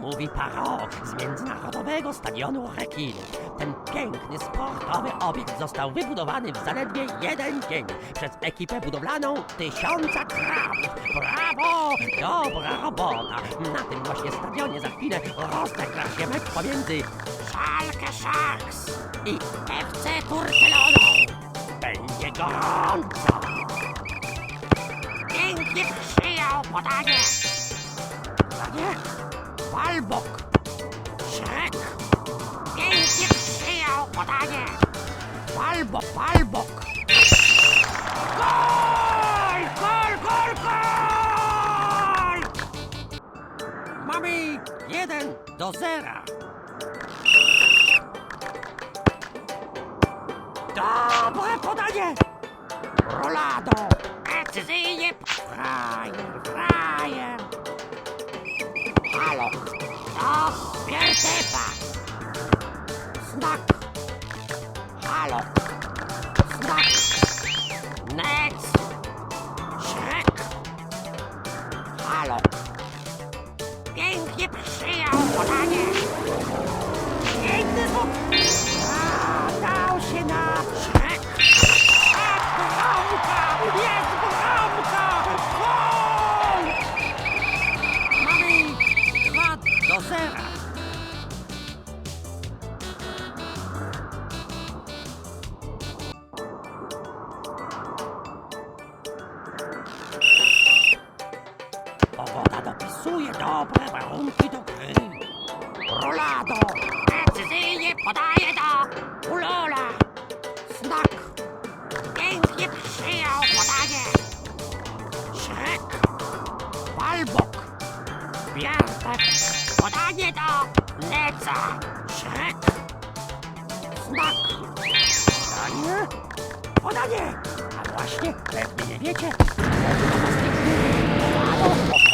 mówi Paro z Międzynarodowego Stadionu Rekinów. Ten piękny sportowy obiekt został wybudowany w zaledwie jeden dzień przez ekipę budowlaną tysiąca krawów. Brawo! Dobra robota! Na tym właśnie stadionie za chwilę rozegra się mecz pomiędzy Schalke Sharks i FC Turcelonu. Będzie gorąco! Pięknie przyjął podanie! Podanie? Walbok! Szrek! Pięknie przyjął podanie! Walbok, Walbok! Gol! Gol, gol, gol! Mamy jeden do zera. Dobre podanie! Rolado! Precyzyjnie! Frajer, Halo! Znak! Dopisuje dobre warunki do gry. Rolado precyzyjnie podaje do Ulola. Znak. Pięknie przyjął podanie. Szrek. Walbok. Biertek. Podanie do Leca. Szrek. Znak. Podanie. Podanie. A właśnie, pewnie nie wiecie. Halo, obchodzimy rano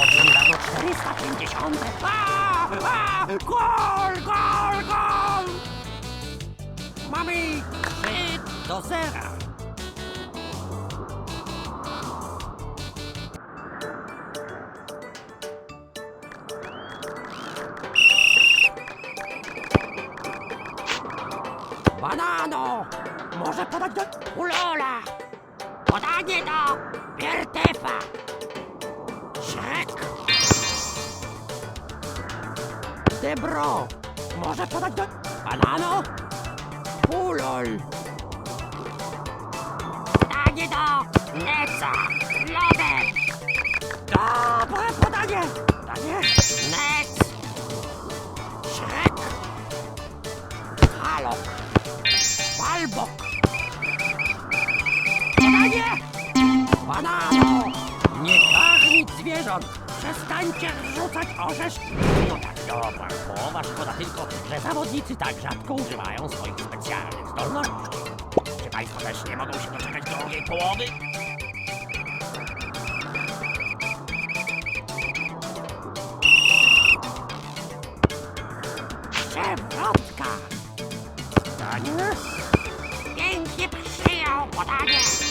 450. A, a, gol, gol, gol. Mamy 3 do. Banano! Może podać do Ulola! Podanie do Wiertefa! Debro! Może podać do Banano! Ulol! Podanie do Neca! Lodem! Dobre podanie! Zwierząt! Przestańcie rzucać orzeszki! No tak, dobra, połowa szkoda tylko, że zawodnicy tak rzadko używają swoich specjalnych zdolności. Czy Państwo też nie mogą się doczekać drugiej połowy? Przewrotka! Podanie? Pięknie przyjął! Podanie?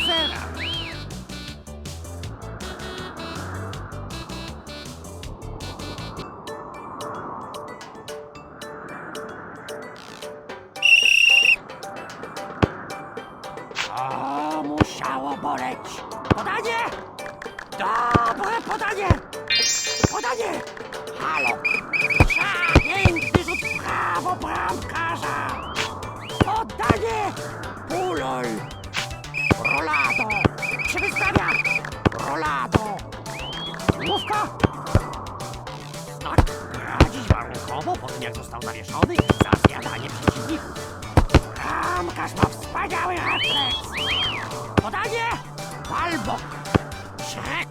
Do zera. O, musiało boleć. Podanie! Dobre podanie! Podanie! Halo! Trza, Znak radzić warunkowo po tym, jak został zawieszony za zjadanie przeciwników. Bramkarz ma wspaniały refleks! Podanie! Balbok! Szrek!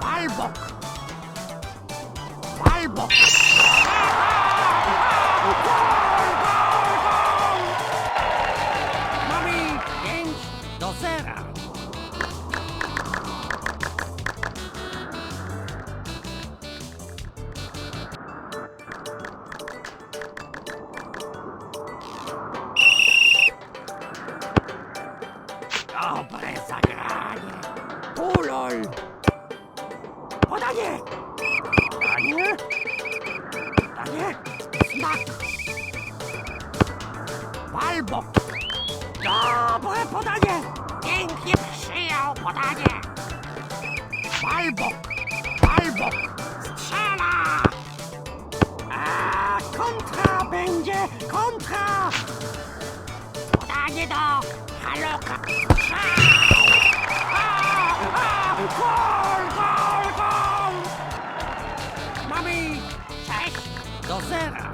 Balbok! Balbok! Dobre zagranie. Ulol. Podanie. Podanie. Podanie. Smak. Balbok. Dobre podanie. Pięknie przyjął podanie. Balbok. Balbok. Strzela. A kontra będzie. Kontra. Podanie do Haloka. Gol, gol, gol. Mamy sześć do zera.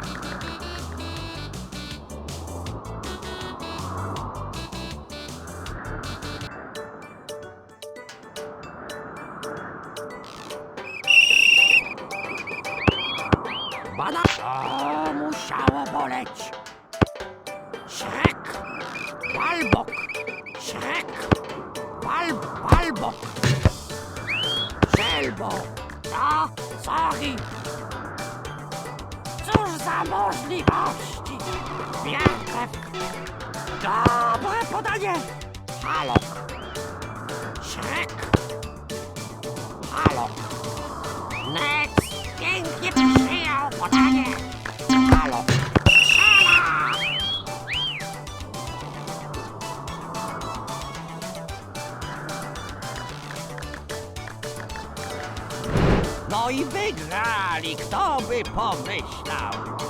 Bana... O, musiało boleć. Balbok. Szrek. Bal... Balbok. Szelbo. No, sorry. Cóż za możliwości. Wielkie. Dobre podanie. Halok. Szrek. Halok. Next. Pięknie przyjął podanie. Halo. No i wygrali, kto by pomyślał.